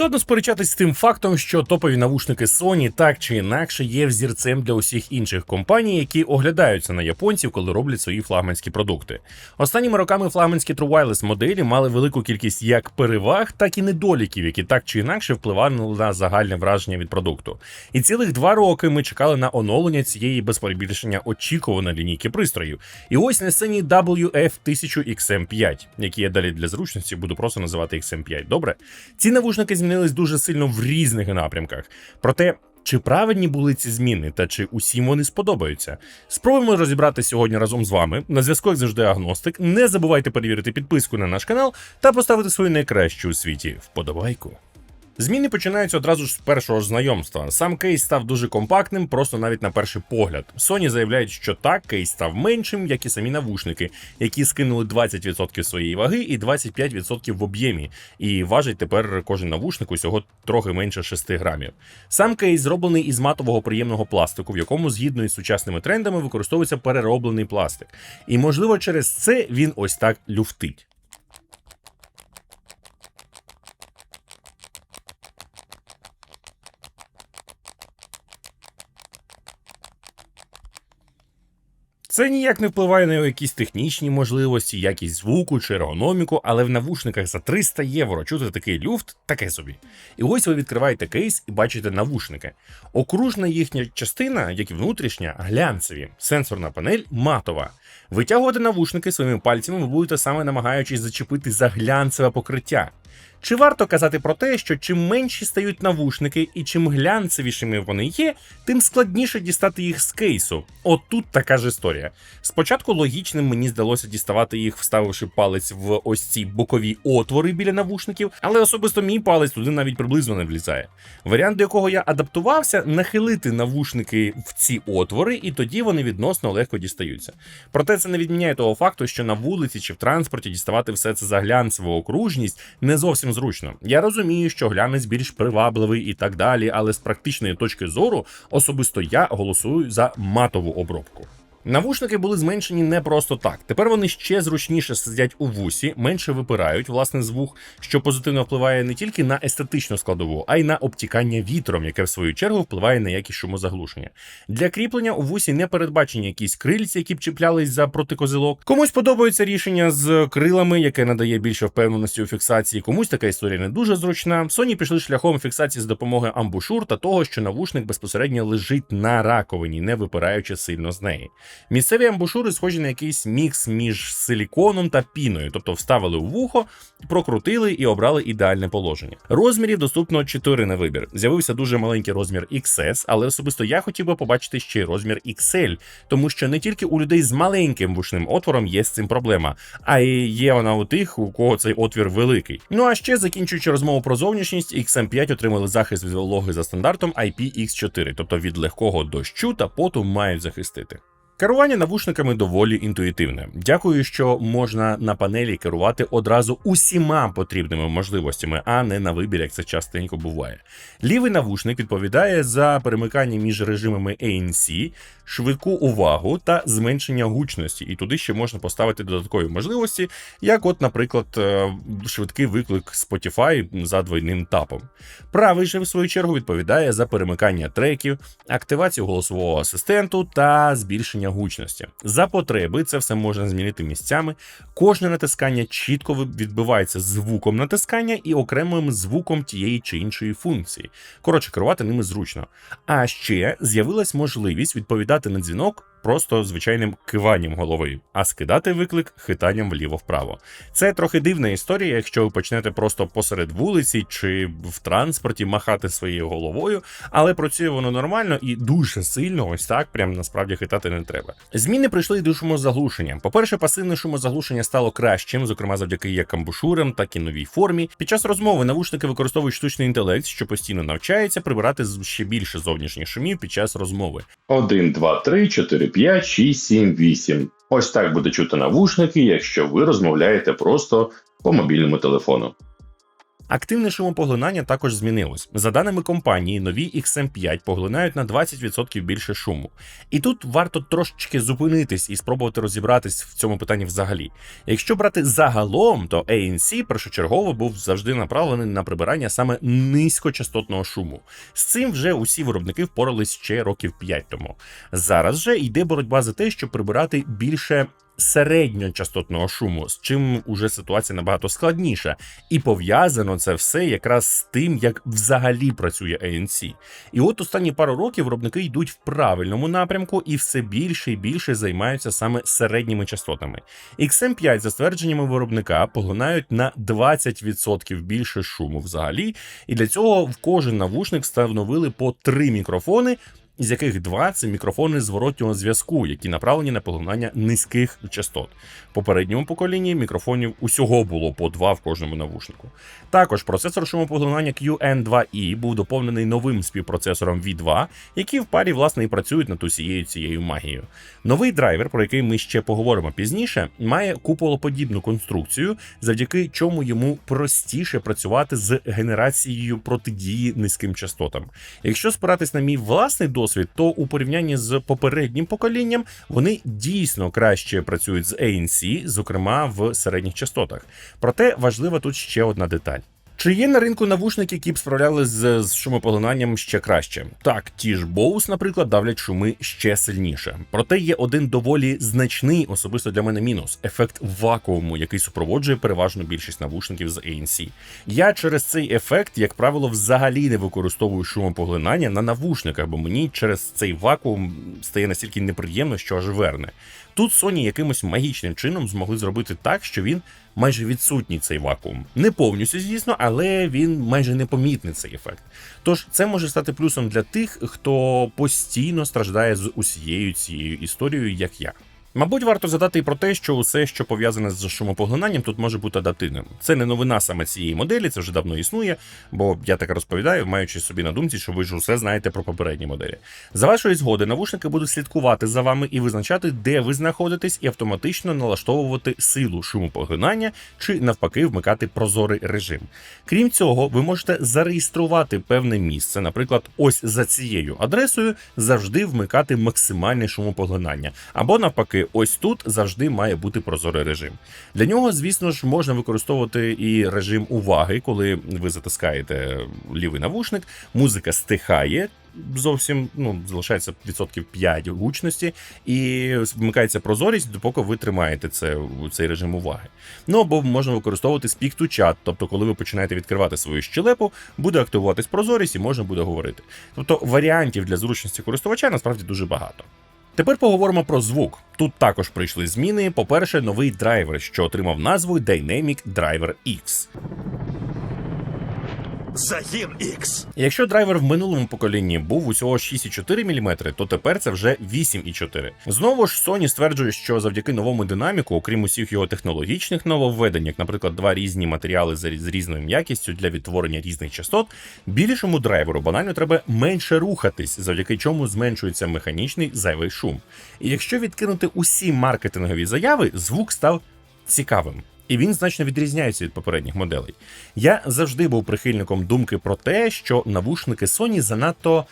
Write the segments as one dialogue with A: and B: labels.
A: Нескладно сперечатись з тим фактом, що топові навушники Sony так чи інакше є взірцем для усіх інших компаній, які оглядаються на японців, коли роблять свої флагманські продукти. Останніми роками флагманські True Wireless моделі мали велику кількість як переваг, так і недоліків, які так чи інакше впливали на загальне враження від продукту. І цілих два роки ми чекали на оновлення цієї без перебільшення очікуваної лінійки пристроїв. І ось на сцені WF-1000XM5, які я далі для зручності буду просто називати XM5. Добре, ці навушники змінились дуже сильно в різних напрямках. Проте. Чи правильні були ці зміни, та чи усім вони сподобаються? Спробуємо розібрати сьогодні разом з вами. На зв'язку як завжди агностик. Не забувайте перевірити підписку на наш канал та поставити свою найкращу у світі вподобайку. Зміни починаються одразу ж з першого знайомства. Сам кейс став дуже компактним, просто навіть на перший погляд. Sony заявляють, що так, кейс став меншим, як і самі навушники, які скинули 20% своєї ваги і 25% в об'ємі. І важить тепер кожен навушник усього трохи менше 6 грамів. Сам кейс зроблений із матового приємного пластику, в якому згідно із сучасними трендами використовується перероблений пластик. І можливо через це він ось так люфтить. Це ніяк не впливає на якісь технічні можливості, якість звуку чи ергономіку, але в навушниках за 300 євро чути такий люфт таке собі. І ось ви відкриваєте кейс і бачите навушники. Окружна їхня частина, як і внутрішня, глянцеві, сенсорна панель матова. Витягувати навушники своїми пальцями ви будете саме намагаючись зачепити за глянцеве покриття. Чи варто казати про те, що чим менші стають навушники і чим глянцевішими вони є, тим складніше дістати їх з кейсу? От тут така ж історія. Спочатку логічним мені здалося діставати їх, вставивши палець в ось ці бокові отвори біля навушників, але особисто мій палець туди навіть приблизно не влізає. Варіант, до якого я адаптувався, нахилити навушники в ці отвори, і тоді вони відносно легко дістаються. Проте це не відміняє того факту, що на вулиці чи в транспорті діставати все це за глянцеву окружність не зовсім зручно. Я розумію, що глянець більш привабливий і так далі, але з практичної точки зору особисто я голосую за матову обробку. Навушники були зменшені не просто так. Тепер вони ще зручніше сидять у вусі, менше випирають власне звук, що позитивно впливає не тільки на естетичну складову, а й на обтікання вітром, яке в свою чергу впливає на якість шумозаглушення. Для кріплення у вусі не передбачені якісь крильці, які б чіплялись за протикозилок. Комусь подобається рішення з крилами, яке надає більше впевненості у фіксації. Комусь така історія не дуже зручна. Sony пішли шляхом фіксації з допомогою амбушур та того, що навушник безпосередньо лежить на раковині, не випираючи сильно з неї. Місцеві амбушури схожі на якийсь мікс між силіконом та піною, тобто вставили у вухо, прокрутили і обрали ідеальне положення. Розмірів доступно 4 на вибір. З'явився дуже маленький розмір XS, але особисто я хотів би побачити ще й розмір XL, тому що не тільки у людей з маленьким вушним отвором є з цим проблема, а й є вона у тих, у кого цей отвір великий. Ну а ще закінчуючи розмову про зовнішність, XM5 отримали захист від вологи за стандартом IPX4, тобто від легкого дощу та поту мають захистити. Керування навушниками доволі інтуїтивне. Дякую, що можна на панелі керувати одразу усіма потрібними можливостями, а не на вибір, як це частенько буває. Лівий навушник відповідає за перемикання між режимами ANC, швидку увагу та зменшення гучності, і туди ще можна поставити додаткові можливості, як, от, наприклад, е, швидкий виклик Spotify за двойним тапом. Правий же, в свою чергу, відповідає за перемикання треків, активацію голосового асистенту та збільшення гучності. За потреби це все можна змінити місцями. Кожне натискання чітко відбивається звуком натискання і окремим звуком тієї чи іншої функції. Коротше, керувати ними зручно. А ще з'явилась можливість відповідати на дзвінок просто звичайним киванням голови, а скидати виклик хитанням вліво-вправо. Це трохи дивна історія, якщо ви почнете просто посеред вулиці чи в транспорті махати своєю головою, але працює воно нормально і дуже сильно, ось так, прям насправді хитати не треба. Зміни прийшли й до шумозаглушення. По-перше, пасивне шумозаглушення стало кращим, зокрема завдяки як амбушурам, так і новій формі. Під час розмови навушники використовують штучний інтелект, що постійно навчається прибирати ще більше зовнішніх шумів під час розмови.
B: 1, 2, 3, 4, 5, 6, 7, 8. Ось так буде чути навушники, якщо ви розмовляєте просто по мобільному телефону.
A: Активне шумопоглинання також змінилось. За даними компанії, нові XM5 поглинають на 20% більше шуму. І тут варто трошечки зупинитись і спробувати розібратись в цьому питанні взагалі. Якщо брати загалом, то ANC першочергово був завжди направлений на прибирання саме низькочастотного шуму. З цим вже усі виробники впорались ще років 5 тому. Зараз же йде боротьба за те, щоб прибирати більше середньочастотного шуму, з чим уже ситуація набагато складніша, і пов'язано це все якраз з тим, як взагалі працює ANC. І от останні пару років виробники йдуть в правильному напрямку і все більше і більше займаються саме середніми частотами. XM5, за ствердженнями виробника, поглинають на 20% більше шуму взагалі, і для цього в кожен навушник встановили по три мікрофони з яких два це мікрофони зворотнього зв'язку, які направлені на поглинання низьких частот. В попередньому поколінні мікрофонів усього було по два в кожному навушнику. Також процесор шумопоглинання QN2E був доповнений новим співпроцесором V2, які в парі власне і працюють над усією цією магією. Новий драйвер, про який ми ще поговоримо пізніше, має куполоподібну конструкцію, завдяки чому йому простіше працювати з генерацією протидії низьким частотам. Якщо спиратись на мій власний досвід, то у порівнянні з попереднім поколінням вони дійсно краще працюють з ANC, зокрема в середніх частотах. Проте важлива тут ще одна деталь. Чи є на ринку навушники, які б справлялись з, з шумопоглинанням ще краще? Так, ті ж Bose, наприклад, давлять шуми ще сильніше. Проте є один доволі значний, особисто для мене мінус ефект вакууму, який супроводжує переважну більшість навушників з ANC. Я через цей ефект, як правило, взагалі не використовую шумопоглинання на навушниках, бо мені через цей вакуум стає настільки неприємно, що аж верне. Тут Sony якимось магічним чином змогли зробити так, що він майже відсутній цей вакуум. Не повністю, звісно, але він майже непомітний цей ефект. Тож це може стати плюсом для тих, хто постійно страждає з усією цією історією, як я. Мабуть, варто згадати і про те, що усе, що пов'язане з шумопоглинанням, тут може бути адаптивним. Це не новина саме цієї моделі, це вже давно існує, бо я так розповідаю, маючи собі на думці, що ви ж усе знаєте про попередні моделі. За вашої згоди, навушники будуть слідкувати за вами і визначати, де ви знаходитесь, і автоматично налаштовувати силу шумопоглинання чи навпаки вмикати прозорий режим. Крім цього, ви можете зареєструвати певне місце, наприклад, ось за цією адресою завжди вмикати максимальне шумопоглинання, або навпаки, ось тут завжди має бути прозорий режим. Для нього, звісно ж, можна використовувати і режим уваги, коли ви затискаєте лівий навушник, музика стихає. Зовсім ну залишається відсотків 5 гучності, і вмикається прозорість, допоки ви тримаєте це цей режим уваги. Ну або можна використовувати speak to chat, тобто, коли ви починаєте відкривати свою щелепу, буде активуватись прозорість і можна буде говорити. Тобто варіантів для зручності користувача насправді дуже багато. Тепер поговоримо про звук. Тут також прийшли зміни. По-перше, новий драйвер, що отримав назву Dynamic Driver X.
C: Загін X.
A: Якщо драйвер в минулому поколінні був усього 6,4 мм, то тепер це вже 8,4. Знову ж Sony стверджує, що завдяки новому динаміку, окрім усіх його технологічних нововведень, як, наприклад, два різні матеріали з різною м'якістю для відтворення різних частот, більшому драйверу банально треба менше рухатись, завдяки чому зменшується механічний зайвий шум. І якщо відкинути усі маркетингові заяви, звук став цікавим. І він значно відрізняється від попередніх моделей. Я завжди був прихильником думки про те, що навушники Sony занадто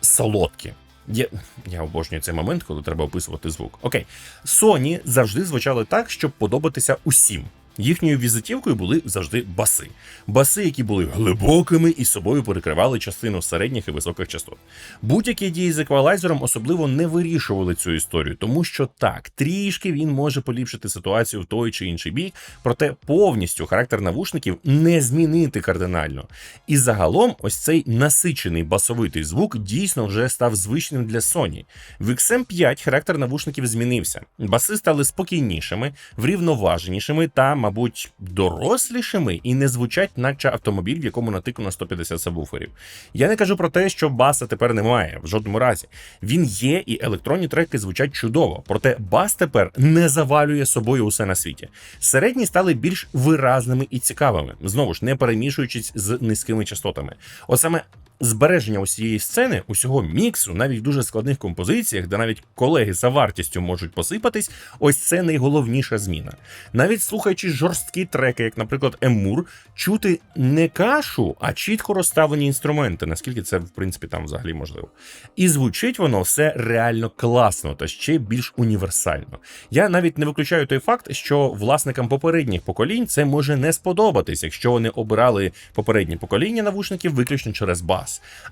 A: солодкі. Я, я обожнюю цей момент, коли треба описувати звук. Окей, Sony завжди звучали так, щоб подобатися усім. Їхньою візитівкою були завжди баси. Баси, які були глибокими і собою перекривали частину середніх і високих частот. Будь-які дії з еквалайзером особливо не вирішували цю історію, тому що так, трішки він може поліпшити ситуацію в той чи інший бік, проте повністю характер навушників не змінити кардинально. І загалом, ось цей насичений басовитий звук дійсно вже став звичним для Sony. В XM5 характер навушників змінився. Баси стали спокійнішими, врівноваженішими та, мабуть, дорослішими і не звучать, наче автомобіль, в якому натикано 150 сабвуферів. Я не кажу про те, що баса тепер немає в жодному разі. Він є, і електронні треки звучать чудово, проте бас тепер не завалює собою усе на світі. Середні стали більш виразними і цікавими, знову ж не перемішуючись з низькими частотами. От саме Збереження усієї сцени, усього міксу, навіть в дуже складних композиціях, де навіть колеги за вартістю можуть посипатись, ось це найголовніша зміна. Навіть слухаючи жорсткі треки, як, наприклад, Емур, чути не кашу, а чітко розставлені інструменти, наскільки це в принципі там взагалі можливо. І звучить воно все реально класно та ще більш універсально. Я навіть не виключаю той факт, що власникам попередніх поколінь це може не сподобатись, якщо вони обирали попереднє покоління навушників виключно через бас.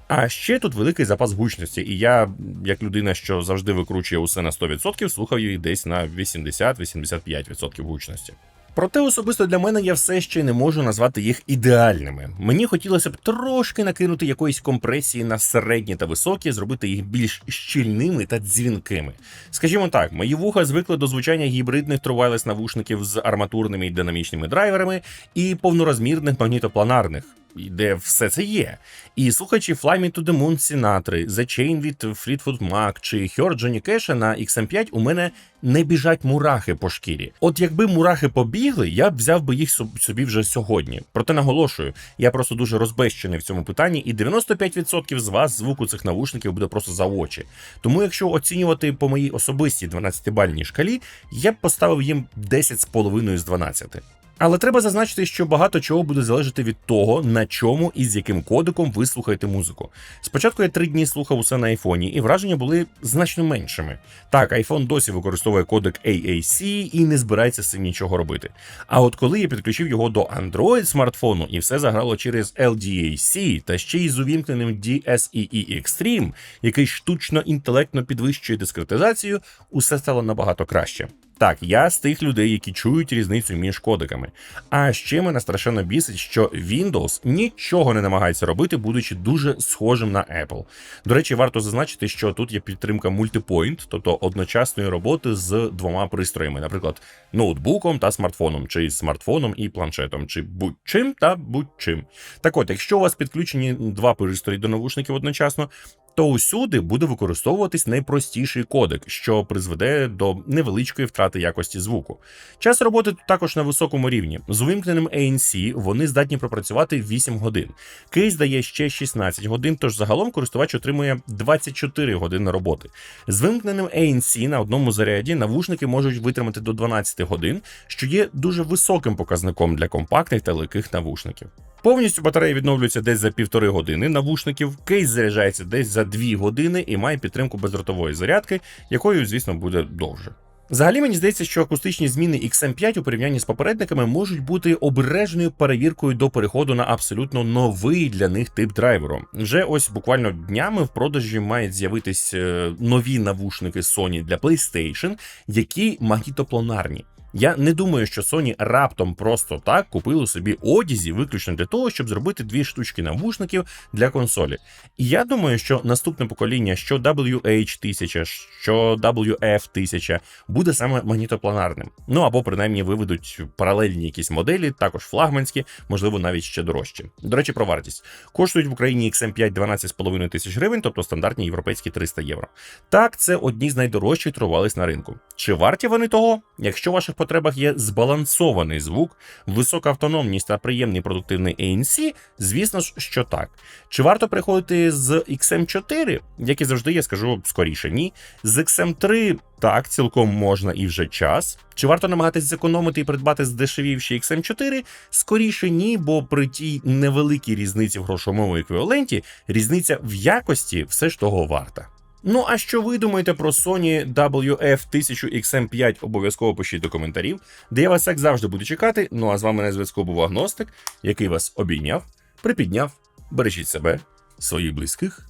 A: А ще тут великий запас гучності, і я, як людина, що завжди викручує усе на 100%, слухав її десь на 80-85% гучності. Проте особисто для мене я все ще не можу назвати їх ідеальними. Мені хотілося б трошки накинути якоїсь компресії на середні та високі, зробити їх більш щільними та дзвінкими. Скажімо так, мої вуха звикли до звучання гібридних трувайлес навушників з арматурними і динамічними драйверами і повнорозмірних магнітопланарних. Де все це є. І слухаючи Fly Me to the Moon Sinatra, The Chain від Fleetwood Mac чи Heard Johnny Cash на XM5 у мене не біжать мурахи по шкірі. От якби мурахи побігли, я б взяв би їх собі вже сьогодні. Проте наголошую, я просто дуже розбещений в цьому питанні, і 95% з вас звуку цих навушників буде просто за очі. Тому, якщо оцінювати по моїй особистій 12-бальній шкалі, я б поставив їм 10,5 з 12. Але треба зазначити, що багато чого буде залежати від того, на чому і з яким кодеком ви слухаєте музику. Спочатку я три дні слухав усе на айфоні, і враження були значно меншими. Так, айфон досі використовує кодек AAC і не збирається з цим нічого робити. А от коли я підключив його до Android смартфону і все заграло через LDAC та ще й з увімкненим DSEE Extreme, який штучно інтелектно підвищує дискретизацію, усе стало набагато краще. Так, я з тих людей, які чують різницю між кодеками. А ще мене страшенно бісить, що Windows нічого не намагається робити, будучи дуже схожим на Apple. До речі, варто зазначити, що тут є підтримка мультипойнт, тобто одночасної роботи з двома пристроями, наприклад, ноутбуком та смартфоном, чи смартфоном і планшетом, чи будь-чим та будь-чим. Так от, якщо у вас підключені два пристрої до навушників одночасно, то усюди буде використовуватись найпростіший кодек, що призведе до невеличкої втрати якості звуку. Час роботи також на високому рівні. З увімкненим ANC вони здатні пропрацювати 8 годин. Кейс дає ще 16 годин, тож загалом користувач отримує 24 години роботи. З вимкненим ANC на одному заряді навушники можуть витримати до 12 годин, що є дуже високим показником для компактних та легких навушників. Повністю батарея відновлюється десь за півтори години навушників, кейс заряджається десь за 2 години і має підтримку бездротової зарядки, якою, звісно, буде довше. Взагалі мені здається, що акустичні зміни XM5 у порівнянні з попередниками можуть бути обережною перевіркою до переходу на абсолютно новий для них тип драйверу. Вже ось буквально днями в продажі мають з'явитись е, нові навушники Sony для PlayStation, які магнітопланарні. Я не думаю, що Sony раптом просто так купили собі одязі виключно для того, щоб зробити дві штучки навушників для консолі. І я думаю, що наступне покоління, що WH1000, що WF1000, буде саме магнітопланарним. Ну або принаймні виведуть паралельні якісь моделі, також флагманські, можливо, навіть ще дорожчі. До речі, про вартість коштують в Україні XM5 12,5 тисяч гривень, тобто стандартні європейські 300 євро. Так, це одні з найдорожчих тривались на ринку. Чи варті вони того? Якщо ваших потребах є збалансований звук, висока автономність та приємний продуктивний ANC, звісно ж, що так. Чи варто приходити з XM4? Як і завжди, я скажу скоріше ні. З XM3 так, цілком можна і вже час. Чи варто намагатись зекономити і придбати здешевівші XM4? Скоріше ні, бо при тій невеликій різниці в грошовому еквіваленті різниця в якості все ж того варта. Ну а що ви думаєте про Sony WF-1000XM5? Обов'язково пишіть до коментарів, де я вас як завжди буду чекати. Ну а з вами на зв'язку був Агностик, який вас обійняв, припідняв. Бережіть себе, своїх близьких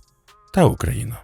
A: та Україну.